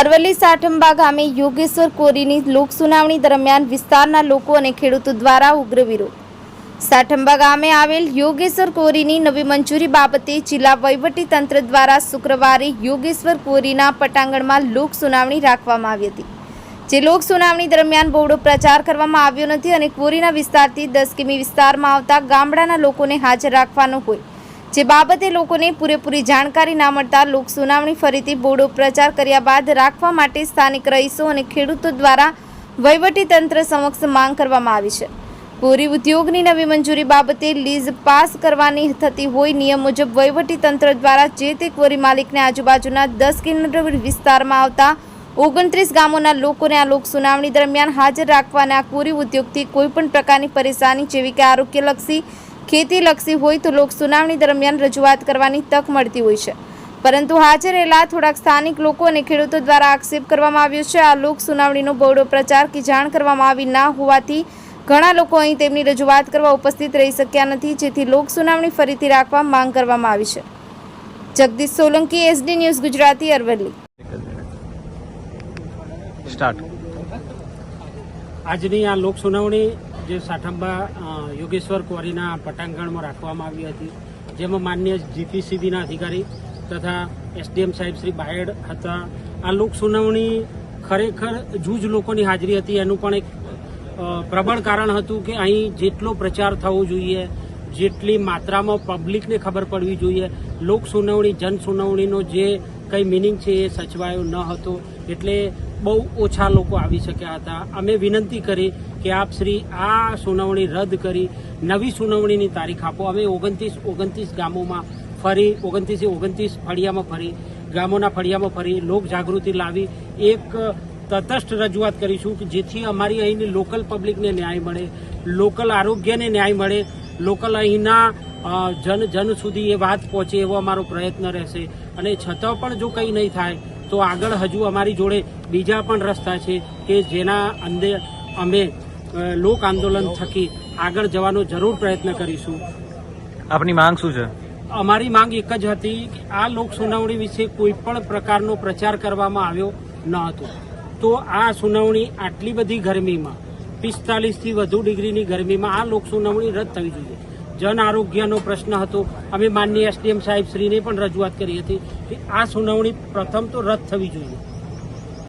અરવલ્લી સાઠંબા ગામે યોગેશ્વર કોરીની લોક સુનાવણી દરમિયાન વિસ્તારના લોકો અને ખેડૂતો દ્વારા ઉગ્ર વિરોધ. સાઠંબા ગામે આવેલ યોગેશ્વર કોરીની નવી મંજૂરી બાબતે જિલ્લા તંત્ર દ્વારા શુક્રવારે યોગેશ્વર કોરીના પટાંગણમાં લોક સુનાવણી રાખવામાં આવી હતી. જે લોક સુનાવણી દરમિયાન બહોળો પ્રચાર કરવામાં આવ્યો નથી અને કોરીના વિસ્તારથી દસ કિમી વિસ્તારમાં આવતા ગામડાના લોકોને હાજર રાખવાનો હોય જે બાબતે લોકોને પૂરેપૂરી જાણકારી ના મળતા લોક સુનાવણી ફરીથી બોર્ડો પ્રચાર કર્યા બાદ રાખવા માટે સ્થાનિક રહીશો અને ખેડૂતો દ્વારા વહીવટી તંત્ર સમક્ષ માંગ કરવામાં આવી છે. કોરી ઉદ્યોગની નવી મંજૂરી બાબતે લીઝ પાસ કરવાની થતી હોય નિયમ મુજબ વહીવટી તંત્ર દ્વારા જે તે ક્વોરી માલિકને આજુબાજુના દસ કિલોમીટર વિસ્તારમાં આવતા ઓગણત્રીસ ગામોના લોકોને આ લોક સુનાવણી દરમિયાન હાજર રાખવાના કોરી ઉદ્યોગથી કોઈપણ પ્રકારની પરેશાની જેવી કે આરોગ્યલક્ષી ખેતીલક્ષી હોય તો લોક સુનાવણી દરમિયાન રજૂઆત કરવાની તક મળતી હોય છે. પરંતુ હાજર રહેલા થોડાક સ્થાનિક લોકો અને ખેડૂતો દ્વારા આક્ષેપ કરવામાં આવ્યો છે. આ લોક સુનાવણીનો બહોળો પ્રચાર કે જાણ કરવામાં આવી ના હોવાથી ઘણા લોકો અહીં તેમની રજૂઆત કરવા ઉપસ્થિત રહી શક્યા નથી. જેથી લોક સુનાવણી ફરીથી રાખવા માંગ કરવામાં આવી છે. Jagdish Solanki SD news Gujarati, Aravalli. આજની આ લોક સુનાવણી જે સાઠંબા યોગેશ્વર ક્વોરીના પટાંગણમાં રાખવામાં આવી હતી, જેમાં માન્ય જીપીસીબીના અધિકારી તથા એસડીએમ સાહેબ શ્રી બાયડ હતા. આ લોક સુનાવણી ખરેખર જૂજ લોકોની હાજરી હતી. એનું પણ એક પ્રબળ કારણ હતું કે અહીં જેટલો પ્રચાર થવો જોઈએ, જેટલી માત્રામાં પબ્લિકને ખબર પડવી જોઈએ. લોક સુનાવણી જન સુનાવણીનો જે કંઈ મિનિંગ છે એ સચવાયો ન હતો. એટલે બહુ ઓછા લોકો આવી શક્યા હતા. અમે વિનંતી કરી કે આપ શ્રી આ સુનાવણી રદ કરી, નવી સુનાવણીની તારીખ આપો. અમે ઓગણત્રીસ ઓગણત્રીસ ગામોમાં ફરી, ઓગણત્રીસે ઓગણત્રીસ ફળિયામાં ફરી, ગામોના ફળિયામાં ફરી લોક જાગૃતિ લાવી, એક તટસ્થ રજૂઆત કરીશું કે જેથી અમારી અહીંની લોકલ પબ્લિકને ન્યાય મળે, લોકલ આરોગ્યને ન્યાય મળે, લોકલ અહીંના જન જન સુધી એ વાત પહોંચે એવો અમારો પ્રયત્ન રહેશે. અને છતાં પણ જો કંઈ નહીં થાય તો આગળ હજુ અમારી જોડે બીજા પણ રસ્તા છે કે જેના અંદર અમે લોક આંદોલન થકી આગળ જવાનો જરૂર પ્રયત્ન કરીશું. આપની માંગ શું છે? અમારી માંગ એક જ હતી કે આ લોક સુનાવણી વિશે કોઈ પણ પ્રકારનો પ્રચાર કરવામાં આવ્યો ન હતો. તો આ સુનાવણી આટલી બધી ગરમીમાં પિસ્તાલીસથી વધુ ડિગ્રીની ગરમીમાં આ લોક સુનાવણી રદ થવી જોઈએ. જન આરોગ્યનો પ્રશ્ન હતો. અમે માનનીય એસડીએમ સાહેબ શ્રીને પણ રજૂઆત કરી હતી કે આ સુનાવણી પ્રથમ તો રદ થવી જોઈએ.